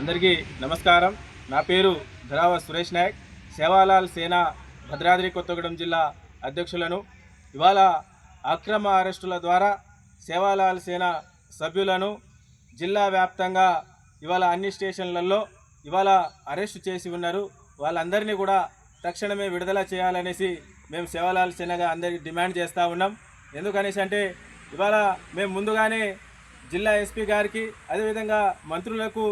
అందరికీ నమస్కారం. నా పేరు ధరావ సురేష్ నాయక్. సేవాలాల్ సేన భద్రాద్రి కొత్తగూడెం జిల్లా అధ్యక్షులను. ఇవాళ అక్రమ అరెస్టుల ద్వారా సేవాలాల్ సేన సభ్యులను జిల్లా వ్యాప్తంగా ఇవాళ అన్ని స్టేషన్లలో ఇవాళ అరెస్టు చేసి ఉన్నారు. వాళ్ళందరినీ కూడా తక్షణమే విడుదల చేయాలనేసి మేము సేవాలాల్ సేనగా అందరికీ డిమాండ్ చేస్తూ ఉన్నాం. ఎందుకనేసి అంటే ఇవాళ మేము ముందుగానే జిల్లా ఎస్పీ గారికి అదేవిధంగా మంత్రులకు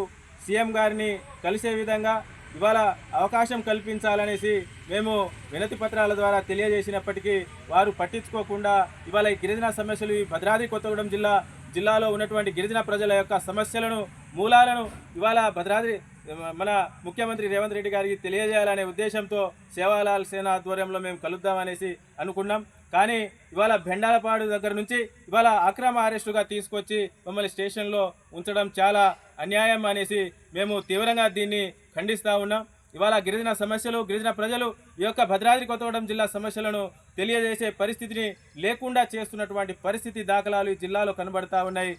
సీఎం గారిని కలిసే విధంగా ఇవాళ అవకాశం కల్పించాలనేసి మేము వినతి పత్రాల ద్వారా తెలియజేసినప్పటికీ వారు పట్టించుకోకుండా ఇవాళ ఈ గిరిజన సమస్యలు ఈ భద్రాద్రి కొత్తగూడెం జిల్లా జిల్లాలో ఉన్నటువంటి గిరిజన ప్రజల యొక్క సమస్యలను మూలాలను ఇవాళ భద్రాద్రి మన ముఖ్యమంత్రి రేవంత్ రెడ్డి గారికి తెలియజేయాలనే ఉద్దేశంతో సేవాలాల్ సేన ఆధ్వర్యంలో మేము కలుద్దామనేసి అనుకున్నాం. కానీ ఇవాళ బెండాలపాడు దగ్గర నుంచి ఇవాళ అక్రమ అరెస్టుగా తీసుకొచ్చి మమ్మల్ని స్టేషన్లో ఉంచడం చాలా అన్యాయం అనేసి మేము తీవ్రంగా దీన్ని ఖండిస్తూ ఉన్నాం. ఇవాళ గిరిజన సమస్యలు గిరిజన ప్రజలు ఈ యొక్క భద్రాద్రి కొత్తగూడెం జిల్లా సమస్యలను తెలియజేసే పరిస్థితిని లేకుండా చేస్తున్నటువంటి పరిస్థితి దాఖలాలు ఈ జిల్లాలో కనబడతా ఉన్నాయి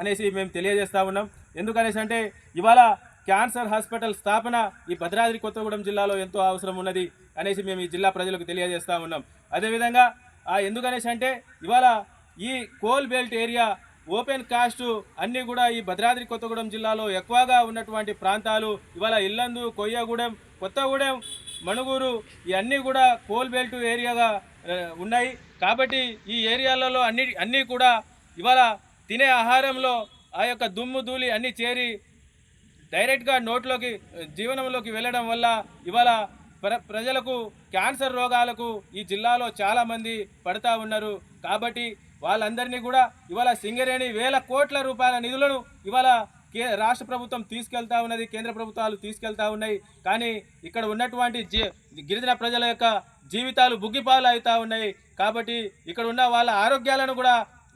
అనేసి మేము తెలియజేస్తూ ఉన్నాం. ఎందుకనేసి అంటే ఇవాళ క్యాన్సర్ హాస్పిటల్ స్థాపన ఈ భద్రాద్రి కొత్తగూడెం జిల్లాలో ఎంతో అవసరం ఉన్నది అనేసి మేము ఈ జిల్లా ప్రజలకు తెలియజేస్తా ఉన్నాం. అదేవిధంగా ఎందుకనేసి అంటే ఇవాళ ఈ coal belt area open cast అన్నీ కూడా ఈ భద్రాద్రి కొత్తగూడెం జిల్లాలో ఎక్కువగా ఉన్నటువంటి ప్రాంతాలు ఇవాళ ఇల్లందు కొయ్యగూడెం కొత్తగూడెం మణుగూరు ఇవన్నీ కూడా కోల్ బెల్ట్ ఏరియాగా ఉన్నాయి. కాబట్టి ఈ ఏరియాలలో అన్ని అన్నీ కూడా ఇవాళ తినే ఆహారంలో ఆ యొక్క దుమ్ము ధూళి అన్నీ చేరి డైరెక్ట్గా నోట్లోకి జీవనంలోకి వెళ్ళడం వల్ల ఇవాళ ప్ర ప్రజలకు క్యాన్సర్ రోగాలకు ఈ జిల్లాలో చాలామంది పడతా ఉన్నారు. కాబట్టి వాళ్ళందరినీ కూడా ఇవాళ సింగరేణి వేల కోట్ల రూపాయల నిధులను ఇవాళ కే రాష్ట్ర ప్రభుత్వం తీసుకెళ్తా ఉన్నది కేంద్ర ప్రభుత్వాలు తీసుకెళ్తా ఉన్నాయి. కానీ ఇక్కడ ఉన్నటువంటి జీ గిరిజన ప్రజల యొక్క జీవితాలు బుగ్గిపాలు అవుతా ఉన్నాయి. కాబట్టి ఇక్కడ ఉన్న వాళ్ళ ఆరోగ్యాలను కూడా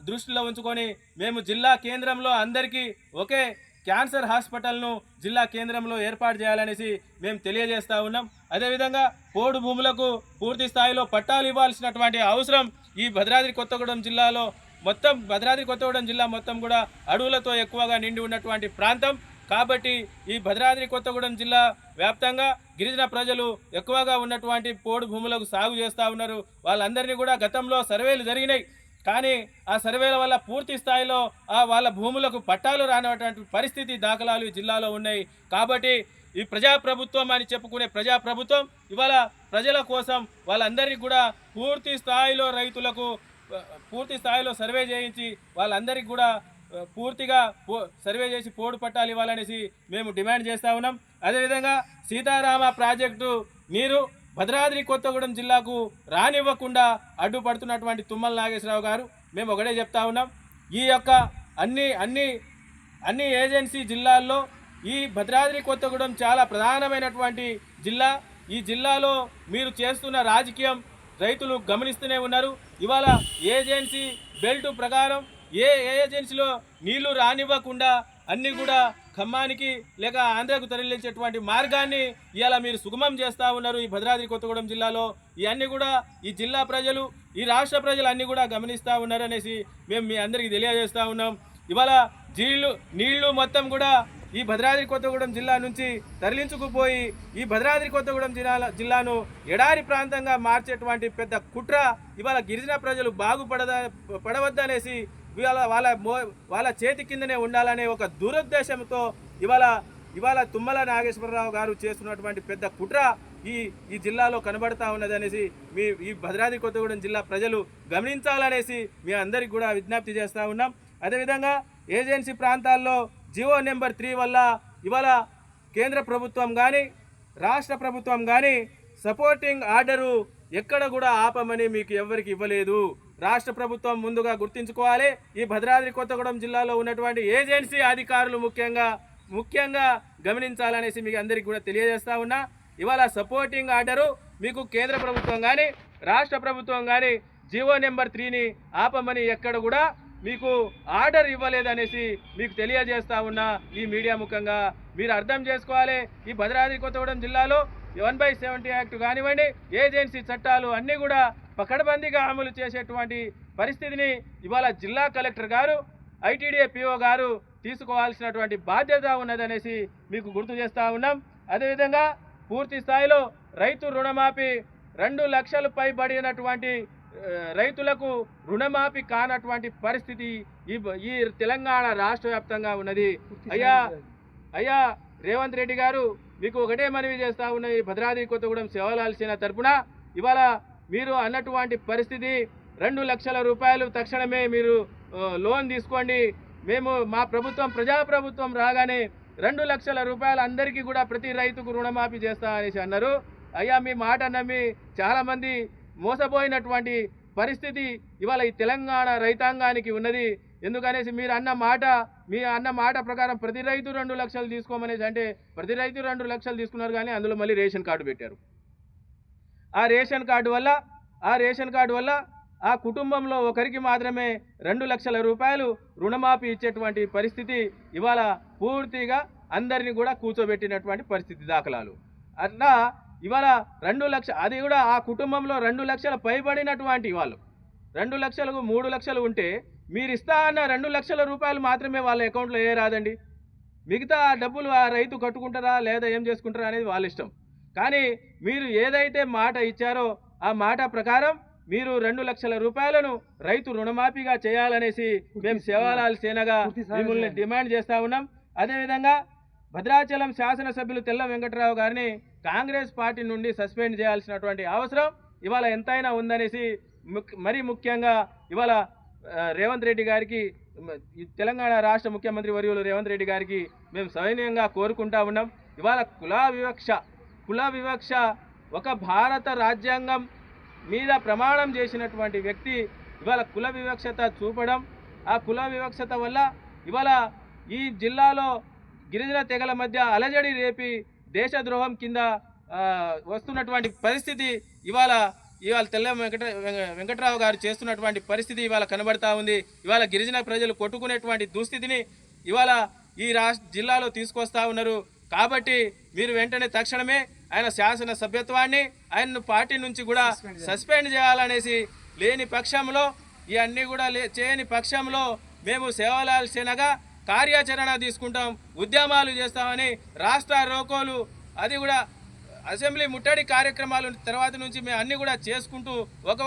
దృష్టిలో ఉంచుకొని మేము జిల్లా కేంద్రంలో అందరికీ ఒకే క్యాన్సర్ హాస్పిటల్ను జిల్లా కేంద్రంలో ఏర్పాటు చేయాలనేసి మేము తెలియజేస్తా ఉన్నాం. అదేవిధంగా పోడు భూములకు పూర్తి స్థాయిలో పట్టాలు ఇవ్వాల్సినటువంటి అవసరం ఈ భద్రాద్రి కొత్తగూడెం జిల్లాలో మొత్తం భద్రాద్రి కొత్తగూడెం జిల్లా మొత్తం కూడా అడవులతో ఎక్కువగా నిండి ఉన్నటువంటి ప్రాంతం. కాబట్టి ఈ భద్రాద్రి కొత్తగూడెం జిల్లా వ్యాప్తంగా గిరిజన ప్రజలు ఎక్కువగా ఉన్నటువంటి పోడు భూములకు సాగు చేస్తూ ఉన్నారు. వాళ్ళందరినీ కూడా గతంలో సర్వేలు జరిగినాయి. కానీ ఆ సర్వేల వల్ల పూర్తి స్థాయిలో ఆ వాళ్ళ భూములకు పట్టాలు రానటువంటి పరిస్థితి దాఖలాలు ఈ జిల్లాలో ఉన్నాయి. కాబట్టి ఈ ప్రజాప్రభుత్వం అని చెప్పుకునే ప్రజాప్రభుత్వం ఇవాళ ప్రజల కోసం వాళ్ళందరికీ కూడా పూర్తి స్థాయిలో రైతులకు పూర్తి స్థాయిలో సర్వే చేయించి వాళ్ళందరికీ కూడా పూర్తిగా పో సర్వే చేసి పోడు పట్టాలు ఇవ్వాలనేసి మేము డిమాండ్ చేస్తా ఉన్నాం. అదేవిధంగా సీతారామ ప్రాజెక్టు నీరు భద్రాద్రి కొత్తగూడెం జిల్లాకు రానివ్వకుండా అడ్డుపడుతున్నటువంటి తుమ్మల నాగేశ్వరరావు గారు మేము ఒకటే చెప్తా ఉన్నాం. ఈ యొక్క అన్ని అన్ని అన్ని ఏజెన్సీ జిల్లాల్లో ఈ భద్రాద్రి కొత్తగూడెం చాలా ప్రధానమైనటువంటి జిల్లా. ఈ జిల్లాలో మీరు చేస్తున్న రాజకీయం రైతులు గమనిస్తూనే ఉన్నారు. ఇవాళ ఏజెన్సీ బెల్ట్ ప్రకారం ఏ ఏజెన్సీలో నీళ్ళు రానివ్వకుండా అన్నీ కూడా ఖమ్మానికి లేక ఆంధ్రకు తరలించేటువంటి మార్గాన్ని ఇలా మీరు సుగమం చేస్తూ ఉన్నారు ఈ భద్రాద్రి కొత్తగూడెం జిల్లాలో. ఇవన్నీ కూడా ఈ జిల్లా ప్రజలు ఈ రాష్ట్ర ప్రజలు అన్నీ కూడా గమనిస్తూ ఉన్నారు అనేసి మేము మీ అందరికీ తెలియజేస్తూ ఉన్నాం. ఇవాళ జీళ్ళు నీళ్ళు మొత్తం కూడా ఈ భద్రాద్రి కొత్తగూడెం జిల్లా నుంచి తరలించుకుపోయి ఈ భద్రాద్రి కొత్తగూడెం జిల్లా జిల్లాను ఎడారి ప్రాంతంగా మార్చేటువంటి పెద్ద కుట్ర ఇవాళ గిరిజన ప్రజలు బాగుపడద పడవద్దనేసి ఇవాళ వాళ్ళ మో వాళ్ళ చేతి కిందనే ఉండాలనే ఒక దురుద్దేశంతో ఇవాళ ఇవాళ తుమ్మల నాగేశ్వరరావు గారు చేస్తున్నటువంటి పెద్ద కుట్ర ఈ ఈ జిల్లాలో కనబడతా ఉన్నదనేసి మీ ఈ భద్రాద్రి కొత్తగూడెం జిల్లా ప్రజలు గమనించాలనేసి మీ అందరికి కూడా విజ్ఞప్తి చేస్తూ ఉన్నాం. అదేవిధంగా ఏజెన్సీ ప్రాంతాల్లో జియో నెంబర్ త్రీ వల్ల ఇవాళ కేంద్ర ప్రభుత్వం కానీ రాష్ట్ర ప్రభుత్వం కానీ సపోర్టింగ్ ఆర్డరు ఎక్కడ కూడా ఆపమని మీకు ఎవరికి ఇవ్వలేదు. రాష్ట్ర ప్రభుత్వం ముందుగా గుర్తించుకోవాలి. ఈ భద్రాద్రి కొత్తగూడెం జిల్లాలో ఉన్నటువంటి ఏజెన్సీ అధికారులు ముఖ్యంగా ముఖ్యంగా గమనించాలనేసి మీకు అందరికీ కూడా తెలియజేస్తా ఉన్నా. ఇవాళ సపోర్టింగ్ ఆర్డరు మీకు కేంద్ర ప్రభుత్వం కానీ రాష్ట్ర ప్రభుత్వం కానీ జీవో నెంబర్ త్రీని ఆపమని ఎక్కడ కూడా మీకు ఆర్డర్ ఇవ్వలేదనేసి మీకు తెలియజేస్తా ఉన్నా ఈ మీడియా ముఖంగా. మీరు అర్థం చేసుకోవాలి. ఈ భద్రాద్రి కొత్తగూడెం జిల్లాలో వన్ బై సెవెంటీ యాక్ట్ కానివ్వండి ఏజెన్సీ చట్టాలు అన్నీ కూడా పకడ్బందీగా అమలు చేసేటువంటి పరిస్థితిని ఇవాళ జిల్లా కలెక్టర్ గారు ఐటీడీఏ పిఓ గారు తీసుకోవాల్సినటువంటి బాధ్యత ఉన్నదనేసి మీకు గుర్తు చేస్తా ఉన్నాం. అదేవిధంగా పూర్తి స్థాయిలో రైతు రుణమాఫీ రెండు లక్షలు పైబడినటువంటి రైతులకు రుణమాఫీ కానటువంటి పరిస్థితి ఈ ఈ తెలంగాణ రాష్ట్ర వ్యాప్తంగా ఉన్నది. అయ్యా అయ్యా రేవంత్ రెడ్డి గారు మీకు ఒకటే మనవి చేస్తా ఉన్నది భద్రాద్రి కొత్తగూడెం సేవలాల్సిన తరపున. ఇవాళ మీరు అన్నటువంటి పరిస్థితి రెండు లక్షల రూపాయలు తక్షణమే మీరు లోన్ తీసుకోండి. మేము మా ప్రభుత్వం ప్రజాప్రభుత్వం రాగానే రెండు లక్షల రూపాయలు అందరికీ కూడా ప్రతి రైతుకు రుణమాఫీ చేస్తా అనేసి అన్నారు. అయ్యా మీ మాట నమ్మి చాలామంది మోసపోయినటువంటి పరిస్థితి ఇవాళ ఈ తెలంగాణ రైతాంగానికి ఉన్నది. ఎందుకనేసి మీరు అన్న మాట మీ అన్న మాట ప్రకారం ప్రతి రైతు రెండు లక్షలు తీసుకోమనేసి అంటే ప్రతి రైతు రెండు లక్షలు తీసుకున్నారు కానీ అందులో మళ్ళీ రేషన్ కార్డు పెట్టారు. ఆ రేషన్ కార్డు వల్ల ఆ రేషన్ కార్డు వల్ల ఆ కుటుంబంలో ఒకరికి మాత్రమే రెండు లక్షల రూపాయలు రుణమాఫీ ఇచ్చేటువంటి పరిస్థితి ఇవాళ పూర్తిగా అందరినీ కూడా కూర్చోబెట్టినటువంటి పరిస్థితి దాఖలాలు. అట్లా ఇవాళ రెండు లక్ష అది కూడా ఆ కుటుంబంలో రెండు లక్షల పైబడినటువంటి వాళ్ళు. రెండు లక్షలకు మూడు లక్షలు ఉంటే మీరు ఇస్తా అన్న రెండు లక్షల రూపాయలు మాత్రమే వాళ్ళ అకౌంట్లో ఏ రాదండి? మిగతా డబ్బులు ఆ రైతు కట్టుకుంటారా లేదా ఏం చేసుకుంటారా అనేది వాళ్ళ ఇష్టం. కానీ మీరు ఏదైతే మాట ఇచ్చారో ఆ మాట ప్రకారం మీరు రెండు లక్షల రూపాయలను రైతు రుణమాఫీగా చేయాలనేసి మేము సేవాలాల్ సేనగా మిమ్మల్ని డిమాండ్ చేస్తా ఉన్నాం. అదేవిధంగా భద్రాచలం శాసనసభ్యులు తెల్ల వెంకట్రావు గారిని కాంగ్రెస్ పార్టీ నుండి సస్పెండ్ చేయాల్సినటువంటి అవసరం ఇవాళ ఎంతైనా ఉందనేసి మరీ ముఖ్యంగా ఇవాళ రేవంత్ రెడ్డి గారికి తెలంగాణ రాష్ట్ర ముఖ్యమంత్రి వర్యులు రేవంత్ రెడ్డి గారికి మేము సవినయంగా కోరుకుంటా ఉన్నాం. ఇవాళ కుల వివక్ష కుల వివక్ష ఒక భారత రాజ్యాంగం మీద ప్రమాణం చేసినటువంటి వ్యక్తి ఇవాళ కుల వివక్షత చూపడం ఆ కుల వివక్షత వల్ల ఇవాళ ఈ జిల్లాలో గిరిజన తెగల మధ్య అలజడి రేపి దేశద్రోహం కింద వస్తున్నటువంటి పరిస్థితి ఇవాళ ఇవాళ తెల్ల వెంకట వెంకటరావు గారు చేస్తున్నటువంటి పరిస్థితి ఇవాళ కనబడతా ఉంది. ఇవాళ గిరిజన ప్రజలు కొట్టుకునేటువంటి దుస్థితిని ఇవాళ ఈ రాష్ట్ర జిల్లాలో తీసుకొస్తా ఉన్నారు. కాబట్టి మీరు వెంటనే తక్షణమే ఆయన శాసన సభ్యత్వాన్ని ఆయన్ను పార్టీ నుంచి కూడా సస్పెండ్ చేయాలనేసి లేని పక్షంలో ఇవన్నీ కూడా లే చేయని పక్షంలో మేము సేవలాల్ సేనగా కార్యాచరణ తీసుకుంటాం ఉద్యమాలు చేస్తామని రాష్ట్ర రోకోలు అది కూడా అసెంబ్లీ ముట్టడి కార్యక్రమాలు తర్వాత నుంచి మేము అన్ని కూడా చేసుకుంటూ ఒక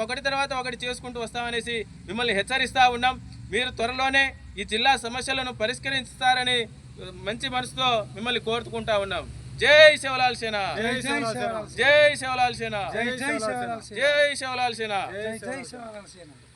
ఒకటి తర్వాత ఒకటి చేసుకుంటూ వస్తామనేసి మిమ్మల్ని హెచ్చరిస్తా ఉన్నాం. మీరు త్వరలోనే ఈ జిల్లా సమస్యలను పరిష్కరిస్తారని మంచి మనసుతో మిమ్మల్ని కోరుకుంటా ఉన్నాం. జై శివలాల్ సేన. జై శివలాల్ సేన. జై శివలాల్ సేన. జై జై శివలాల్ సేన. జై శివలాల్ సేన. జై జై శివలాల్ సేన.